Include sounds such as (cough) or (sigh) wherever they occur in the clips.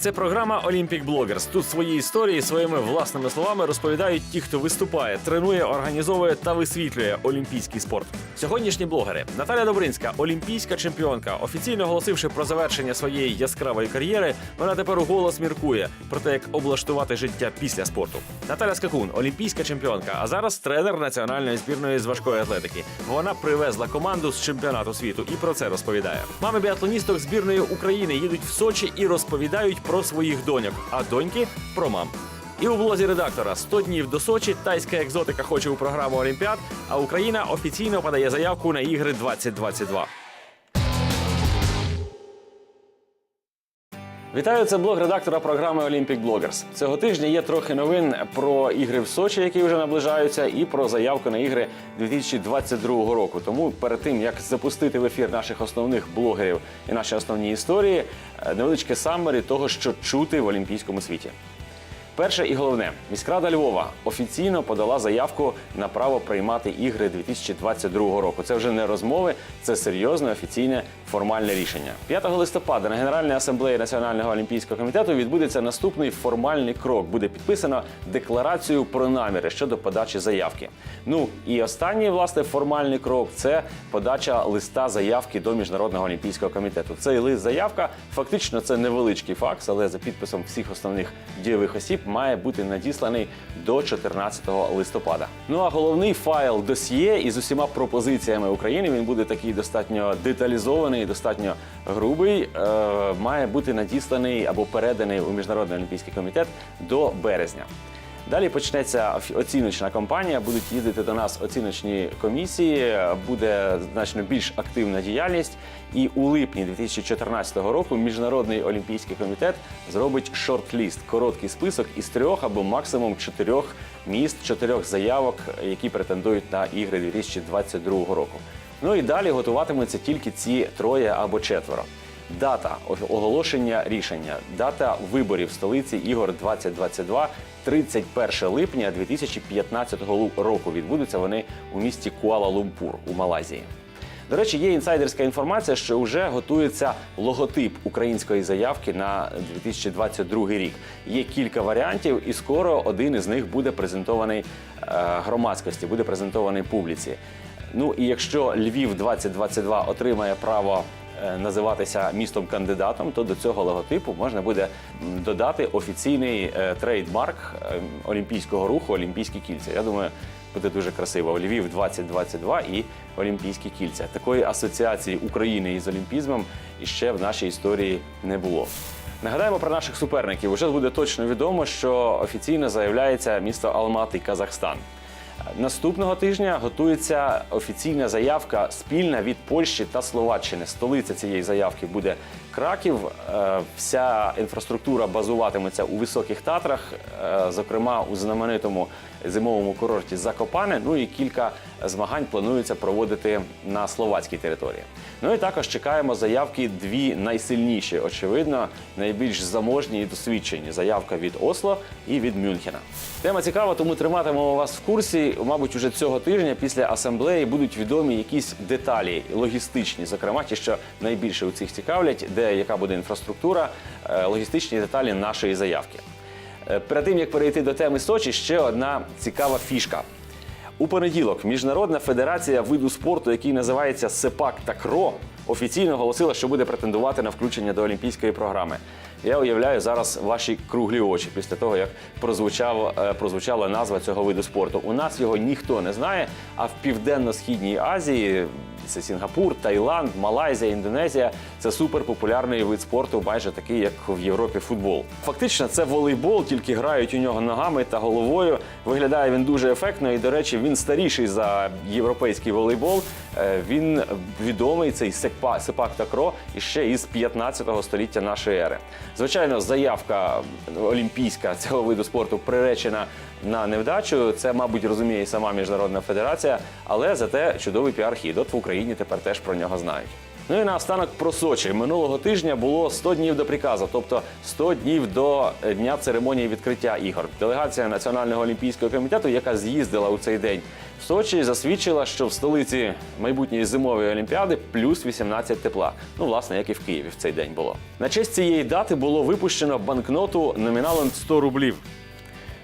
Це програма Olympic Bloggers. Тут свої історії своїми власними словами розповідають ті, хто виступає, тренує, організовує та висвітлює олімпійський спорт. Сьогоднішні блогери Наталя Добринська, олімпійська чемпіонка, офіційно оголосивши про завершення своєї яскравої кар'єри, вона тепер у голос міркує про те, як облаштувати життя після спорту. Наталя Скакун, олімпійська чемпіонка, а зараз тренер національної збірної з важкої атлетики. Вона привезла команду з чемпіонату світу і про це розповідає. Мами біатлоністок збірної України їдуть в Сочі і розповідають про своїх доньок, а доньки про мам. І у блозі редактора «100 днів до Сочі тайська екзотика хоче у програму Олімпіад, а Україна офіційно подає заявку на ігри 2022. Вітаю, це блог редактора програми Olympic Bloggers. Цього тижня є трохи новин про ігри в Сочі, які вже наближаються, і про заявку на ігри 2022 року. Тому перед тим як запустити в ефір наших основних блогерів і наші основні історії, е, невеличке саммері того, що чути в олімпійському світі. Перше і головне, міськрада Львова офіційно подала заявку на право приймати ігри 2022 року. Це вже не розмови, це серйозне офіційне формальне рішення. 5 листопада на Генеральній асамблеї Національного олімпійського комітету відбудеться наступний формальний крок. Буде підписано декларацію про наміри щодо подачі заявки. Ну і останній власне формальний крок це подача листа заявки до міжнародного олімпійського комітету. Цей лист заявка фактично це невеличкий факс, але за підписом всіх основних дієвих осіб має бути надісланий до 14 листопада. Ну а головний файл досьє із усіма пропозиціями України він буде такий достатньо деталізований, достатньо грубий. Е, має бути надісланий або переданий у міжнародний олімпійський комітет до березня. Далі почнеться оціночна кампанія. Будуть їздити до нас оціночні комісії, буде значно більш активна діяльність. І у липні 2014 року Міжнародний олімпійський комітет зробить шорт-ліст, короткий список із трьох або максимум чотирьох міст, чотирьох заявок, які претендують на ігри 2022 року. Ну і далі готуватимуться тільки ці троє або четверо. Дата оголошення рішення, дата виборів столиці ігор 2022 31 липня 2015 лу- року. Відбудуться вони у місті Куала-Лумпур у Малайзії. До речі, є інсайдерська інформація, що вже готується логотип української заявки на 2022 рік. Є кілька варіантів, і скоро один із них буде презентований е, громадськості, буде презентований публіці. Ну і якщо Львів 2022 отримає право називатися містом кандидатом, то до цього логотипу можна буде додати офіційний е, трейдмарк е, олімпійського руху Олімпійські кільця. Я думаю, буде дуже красиво. Львів 2022 і Олімпійські кільця. Такої асоціації України із олімпізмом іще в нашій історії не було. Нагадаємо про наших суперників. Уже буде точно відомо, що офіційно заявляється місто Алмати, Казахстан. Наступного тижня готується офіційна заявка спільна від Польщі та Словаччини. Столиця цієї заявки буде Краків. Е, Вся інфраструктура базуватиметься у високих татрах, е, зокрема у знаменитому зимовому курорті Закопане. Ну і кілька змагань планується проводити на словацькій території. Ну і також чекаємо заявки дві найсильніші, очевидно, найбільш заможні і досвідчені. Заявка від Осло і від Мюнхена. Тема цікава, тому триматимемо вас в курсі. Мабуть, уже цього тижня після асамблеї будуть відомі якісь деталі логістичні, зокрема ті, що найбільше у цих цікавлять, де яка буде інфраструктура, е, логістичні деталі нашої заявки. Е, Перед тим як перейти до теми Сочі, ще одна цікава фішка. У понеділок Міжнародна федерація виду спорту, який називається Сепак Такро, офіційно оголосила, що буде претендувати на включення до олімпійської програми. Я уявляю зараз ваші круглі очі після того, як прозвучав, е, прозвучала назва цього виду спорту. У нас його ніхто не знає, а в південно-східній Азії це Сінгапур, Таїланд, Малайзія, Індонезія. Це суперпопулярний вид спорту, майже такий, як в Європі футбол. Фактично, це волейбол, тільки грають у нього ногами та головою. Виглядає він дуже ефектно, і до речі, він старіший за європейський волейбол. Е, Він відомий цей сепа- сепак такро іще із 15 століття нашої ери. Звичайно, заявка олімпійська цього виду спорту приречена на невдачу. Це, мабуть, розуміє і сама міжнародна федерація, але зате чудовий піар-хід. В Україні тепер теж про нього знають. Ну і наостанок про Сочі. Минулого тижня було 100 днів до приказу, тобто 100 днів до е, дня церемонії відкриття ігор. Делегація Національного олімпійського комітету, яка з'їздила у цей день в Сочі, засвідчила, що в столиці майбутньої зимової олімпіади плюс 18 тепла. Ну, власне, як і в Києві в цей день було. На честь цієї дати було випущено банкноту номіналом 100 рублів.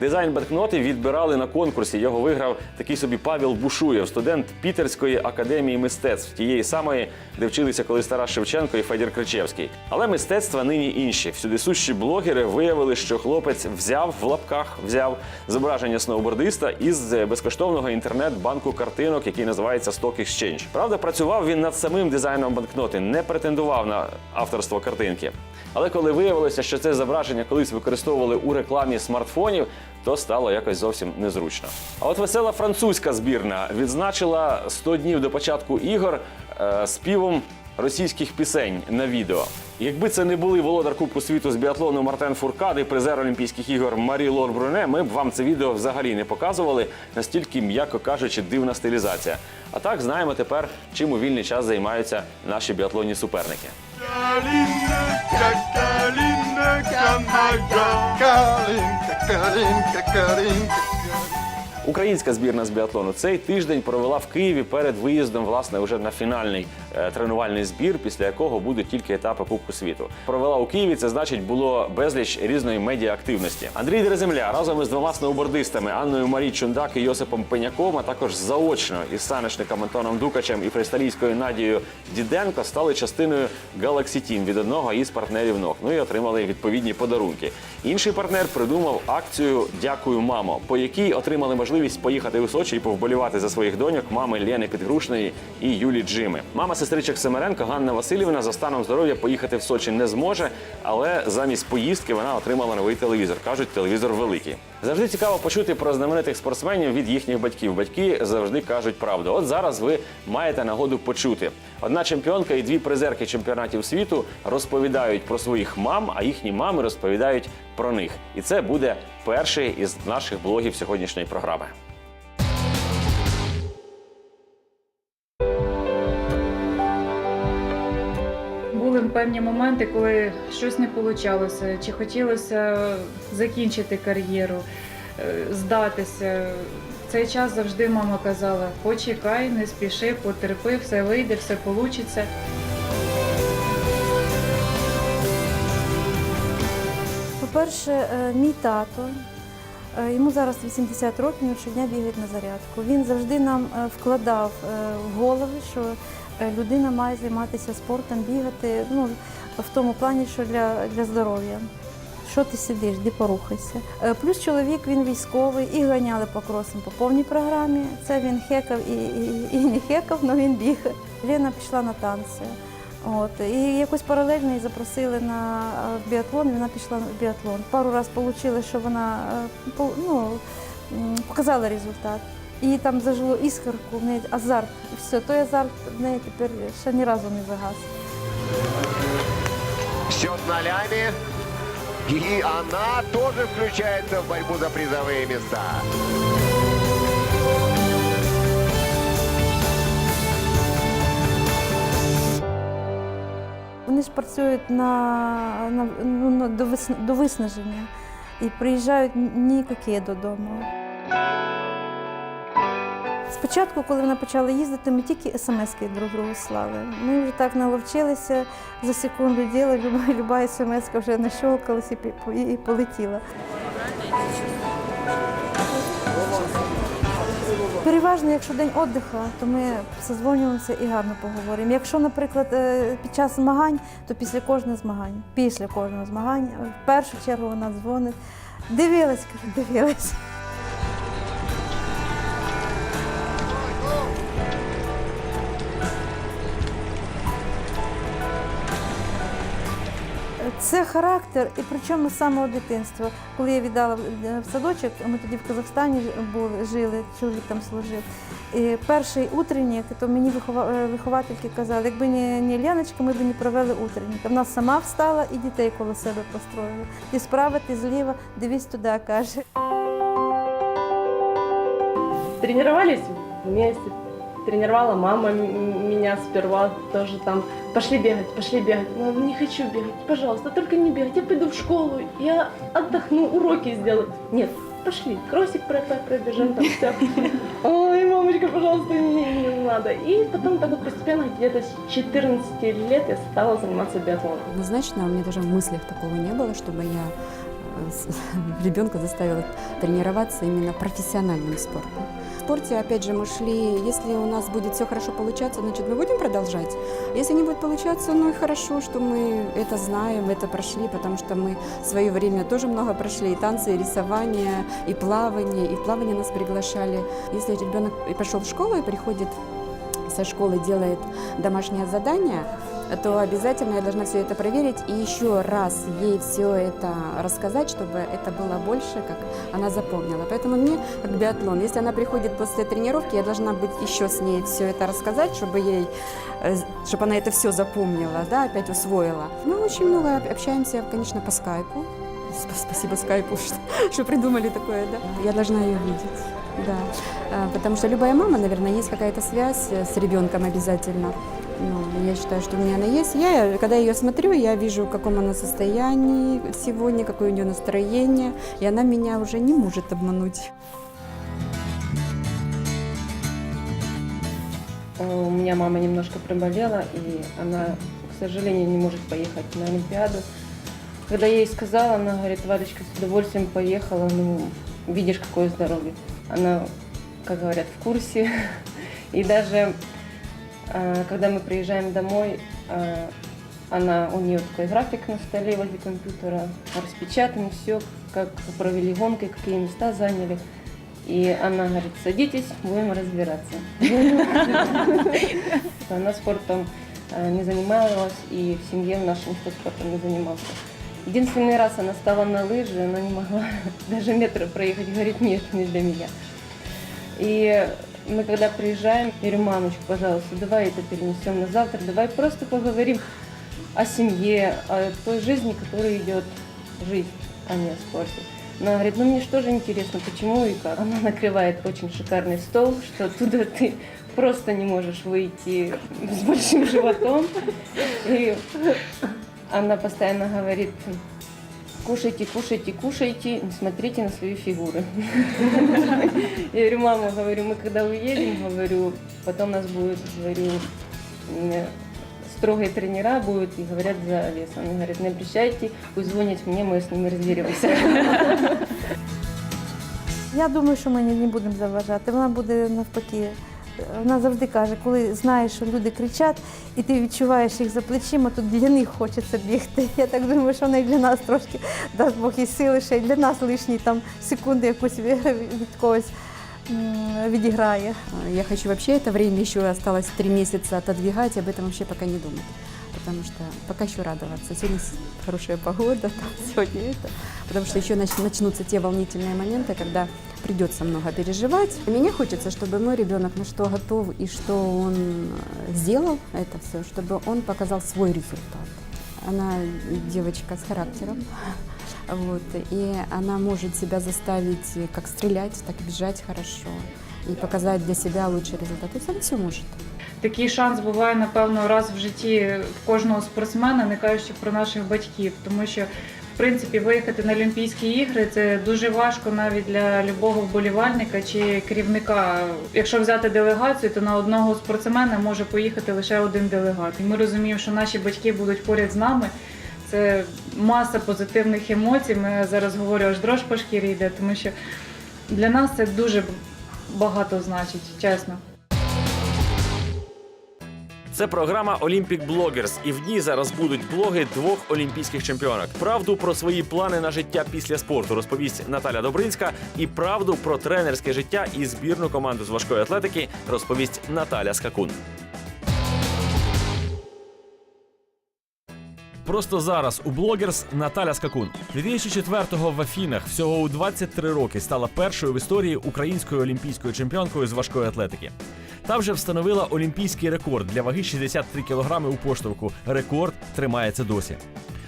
Дизайн банкноти відбирали на конкурсі. Його виграв такий собі Павел Бушуєв, студент Пітерської академії мистецтв, тієї самої, де вчилися колись Тарас Шевченко і Федір Кричевський. Але мистецтва нині інші. Всюди сущі блогери виявили, що хлопець взяв в лапках взяв зображення сноубордиста із безкоштовного інтернет-банку картинок, який називається Stock Exchange. Правда, працював він над самим дизайном банкноти, не претендував на авторство картинки. Але коли виявилося, що це зображення колись використовували у рекламі смартфонів, то стало якось зовсім незручно. А от весела французька збірна відзначила 100 днів до початку ігор е, співом російських пісень на відео. Якби це не були володар Кубку світу з біатлону Мартен Фуркад і призер Олімпійських ігор Марі Лор Бруне, ми б вам це відео взагалі не показували. Настільки, м'яко кажучи, дивна стилізація. А так знаємо тепер, чим у вільний час займаються наші біатлонні суперники. Калинка, калинка, моя. Калинка, калинка, калинка. Українська збірна з біатлону цей тиждень провела в Києві перед виїздом власне вже на фінальний тренувальний збір, після якого будуть тільки етапи Кубку світу. Провела у Києві. Це значить було безліч різної медіа-активності. Андрій Дереземля разом із двома сноубордистами Анною Марій Чундак і Йосипом Пеняком, а також заочно із санечником Антоном Дукачем і фристайлійською Надією Діденко стали частиною Galaxy Team від одного із партнерів НОК. Ну і отримали відповідні подарунки. Інший партнер придумав акцію Дякую, мамо, по якій отримали можливість поїхати у Сочі і повболівати за своїх доньок мами Лєни Підгрушної і Юлі Джими. Мама сестричок Семеренко Ганна Васильівна за станом здоров'я поїхати в Сочі не зможе, але замість поїздки вона отримала новий телевізор. кажуть, телевізор великий. Завжди цікаво почути про знаменитих спортсменів від їхніх батьків. Батьки завжди кажуть правду. От зараз ви маєте нагоду почути. Одна чемпіонка і дві призерки чемпіонатів світу розповідають про своїх мам, а їхні мами розповідають про них. І це буде перший із наших блогів сьогоднішньої програми. Певні моменти, коли щось не вийшло, чи хотілося закінчити кар'єру, е, здатися. В цей час завжди мама казала: почекай, не спіши, потерпи, все вийде, все вийде. По-перше, е, мій тато, е, йому зараз 80 років, він щодня бігає на зарядку. Він завжди нам вкладав в голови, що людина має займатися спортом, бігати ну, в тому плані, що для, для здоров'я. Що ти сидиш, де порухайся. Е, Плюс чоловік він військовий і ганяли по кросам по повній програмі. Це він хекав і, і, і не хекав, але він біг. Лена пішла на танці. От, і якось паралельно її запросили на е, біатлон, вона пішла на біатлон. Пару разів вийшло, що вона е, ну, показала результат. І там зажило іскорку, в неї азарт. І все, той азарт в неї тепер ще ні разу не загас. Счет нолями. И она тоже включается в борьбу за призовые места. Вони ж працюють на, на, ну, на- до, вис, до виснаження і приїжджають ніякі додому. Спочатку, коли вона почала їздити, ми тільки смс-ки друг другу слали. Ми вже так наловчилися за секунду діла, люба, люба смс вже нащолкалась і, і полетіла. Переважно, якщо день віддиху, то ми созвонюємося і гарно поговоримо. Якщо, наприклад, е, під час змагань, то після кожного змагання. Після кожного змагання в першу чергу вона дзвонить. Дивилась, кажу, дивилась. Це характер, і причому з самого дитинства. Коли я віддала в в садочок, ми тоді в Казахстані були, жили, чоловік там служив. І перший утренник, то мені е, виховательки казали, якби не, не Леночка, ми б не провели утренник. Вона сама встала і дітей коло себе построїла. Ти справа, ти зліва, дивись туди, каже. Тренировались вместе. Тренировала мама м- меня сперва, тоже там пошли бегать, пошли бегать. Ну, не хочу бегать, пожалуйста, только не бегать. Я пойду в школу, я отдохну, уроки сделаю. Нет, пошли, про- пробежим, там все. (laughs) Ой, мамочка, пожалуйста, не, не надо. И потом так вот постепенно, где-то с 14 лет я стала заниматься биатлоном. Однозначно, у меня даже в мыслях такого не было, чтобы я э, (laughs) ребенка заставила тренироваться именно профессиональным спортом. В спорте, опять же, мы шли, если у нас будет все хорошо получаться, значит, мы будем продолжать. Если не будет получаться, ну и хорошо, что мы это знаем, это прошли, потому что мы в свое время тоже много прошли, и танцы, и рисование, и плавание, и в плавание нас приглашали. Если ребенок и пошел в школу и приходит со школы делает домашнее задание, то обязательно я должна все это проверить и еще раз ей все это рассказать, чтобы это было больше, как она запомнила. Поэтому мне, как биатлон, если она приходит после тренировки, я должна быть еще с ней все это рассказать, чтобы ей, э, чтобы она это все запомнила, да, опять усвоила. Мы очень много общаемся, конечно, по скайпу. Сп- Спасибо скайпу, (laughs) что, что придумали такое, да. Я должна ее видеть, да. А, Потому что любая мама, наверное, есть какая-то связь э, с ребенком обязательно. Ну, я считаю, что у меня она есть. Я, когда ее смотрю, я вижу, в каком она состоянии сегодня, какое у нее настроение, и она меня уже не может обмануть. Э, У меня мама немножко приболела, и она, к сожалению, не может поехать на Олимпиаду. Когда я ей сказала, она говорит, Валечка, с удовольствием поехала, ну, видишь, какое здоровье. Она, как говорят, в курсе. (laughs) И даже, когда мы приезжаем домой, э, она, у нее такой график на столе возле компьютера, распечатан все, как провели гонки, какие места заняли. И она говорит, садитесь, будем разбираться. (laughs) Она спортом э, не занималась, и в семье в нашем никто спортом не занимался. Единственный раз она стала на лыжи, она не могла (laughs) даже метра проехать, говорит, нет, не для меня. И мы когда приезжаем, я говорю, мамочка, пожалуйста, давай это перенесем на завтра, давай просто поговорим о семье, о той жизни, которая идет жизнь, а не о спорте. Она говорит, ну мне что же интересно, почему и как. Она накрывает очень шикарный стол, что оттуда ты просто не можешь выйти с большим животом. И она постоянно говорит, кушайте, кушайте, кушайте, не смотрите на свои фигуры. (laughs) Я говорю, мама, говорю, мы когда уедем, говорю, потом нас будет, говорю, м, строгие тренера будут и говорят за вес. Она говорит, не обращайте, пусть звонят мне, мы с ними разберемся. (laughs) Я думаю, що ми не будемо заважати. Вона буде навпаки. вона завжди каже, коли знаєш, що люди кричать, і ти відчуваєш їх за плечима, то для них хочеться бігти. Я так думаю, що вона і для нас трошки дасть Бог і сили, ще й для нас лишні там секунди якусь від когось відіграє. Я хочу вообще это время еще осталось три месяца отодвигать, об этом вообще пока не думать. Потому что пока еще радоваться. Сегодня хорошая погода, (laughs) там, сегодня это. Потому что еще нач- начнутся те волнительные моменты, когда придется много переживать. Мне хочется, чтобы мой ребенок на что готов и что он э, сделал это все, чтобы он показал свой результат. Она девочка с характером. (laughs) Вот, и она может себя заставить как стрелять, так и бежать хорошо. И показать для себя лучший результат. То есть все может. Такий шанс буває, напевно, раз в житті в кожного спортсмена, не кажучи про наших батьків, тому що. В принципі, виїхати на Олімпійські ігри це дуже важко навіть для любого вболівальника чи керівника. Якщо взяти делегацію, то на одного спортсмена може поїхати лише один делегат. І ми розуміємо, що наші батьки будуть поряд з нами. Це маса позитивних емоцій. Ми зараз говорю, аж дрож по шкірі йде, тому що для нас це дуже багато значить, чесно. Це програма Olympic Bloggers, і в ній зараз будуть блоги двох олімпійських чемпіонок. Правду про свої плани на життя після спорту розповість Наталя Добринська, і правду про тренерське життя і збірну команду з важкої атлетики розповість Наталя Скакун. Просто зараз у блогерс Наталя Скакун 2004-го в Афінах всього у 23 роки стала першою в історії українською олімпійською чемпіонкою з важкої атлетики. Та вже встановила олімпійський рекорд для ваги 63 кілограми у поштовху. Рекорд тримається досі.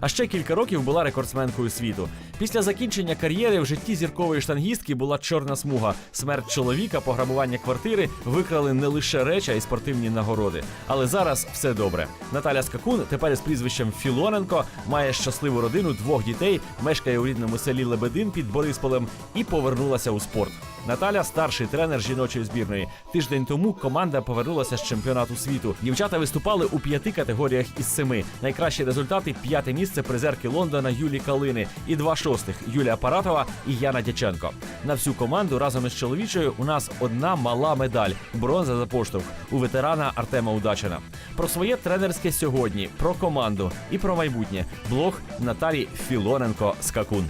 А ще кілька років була рекордсменкою світу. Після закінчення кар'єри в житті зіркової штангістки була чорна смуга. Смерть чоловіка, пограбування квартири викрали не лише речі, а й спортивні нагороди. Але зараз все добре. Наталя Скакун, тепер з прізвищем Філоненко, має щасливу родину, двох дітей, мешкає у рідному селі Лебедин під Борисполем і повернулася у спорт. Наталя старший тренер жіночої збірної. Тиждень тому команда повернулася з чемпіонату світу. Дівчата виступали у п'яти категоріях із семи. Найкращі результати п'яте місце призерки Лондона Юлі Калини і два шостих Юлія Паратова і Яна Дяченко. На всю команду разом із чоловічою у нас одна мала медаль бронза за поштовх у ветерана Артема Удачина. Про своє тренерське сьогодні, про команду і про майбутнє. Блог Наталі Філоненко Скакун.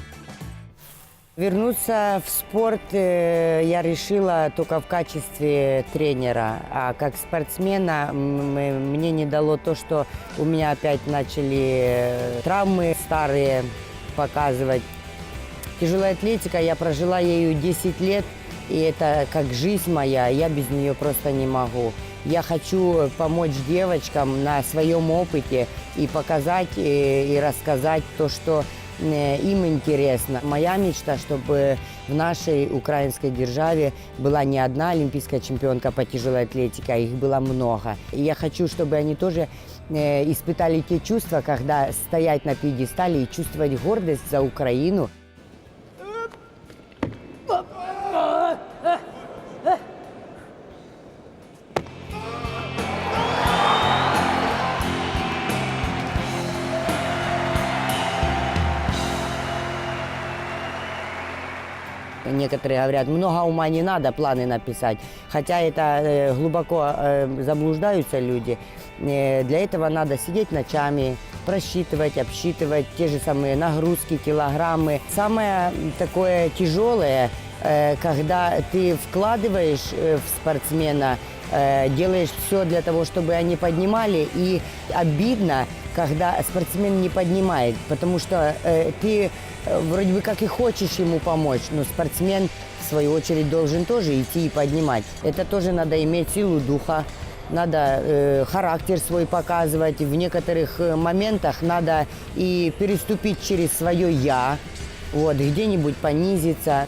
Вернуться в спорт э, я решила только в качестве тренера, а как спортсмена мне не дало то, что у меня опять начали э, травмы старые показывать. Тяжелая атлетика, я прожила ею 10 лет, и это как жизнь моя, я без нее просто не могу. Я хочу помочь девочкам на своем опыте и показать э, и рассказать то, что им интересно. Моя мечта, чтобы в нашей украинской державе была не одна олимпийская чемпионка по тяжелой атлетике, а их было много. И я хочу, чтобы они тоже э, испытали те чувства, когда стоять на пьедестале и чувствовать гордость за Украину. Некоторые говорят, много ума не надо планы написать. Хотя это э, глубоко э, заблуждаются люди. Э, для этого надо сидеть ночами, просчитывать, обсчитывать те же самые нагрузки, килограммы. Самое такое тяжелое, э, когда ты вкладываешь э, в спортсмена, э, делаешь все для того, чтобы они поднимали, и обидно, когда спортсмен не поднимает, потому что э, ты э, вроде бы как и хочешь ему помочь, но спортсмен в свою очередь должен тоже идти и поднимать. Это тоже надо иметь силу духа, надо э, характер свой показывать. В некоторых э, моментах надо и переступить через свое я, вот где-нибудь понизиться.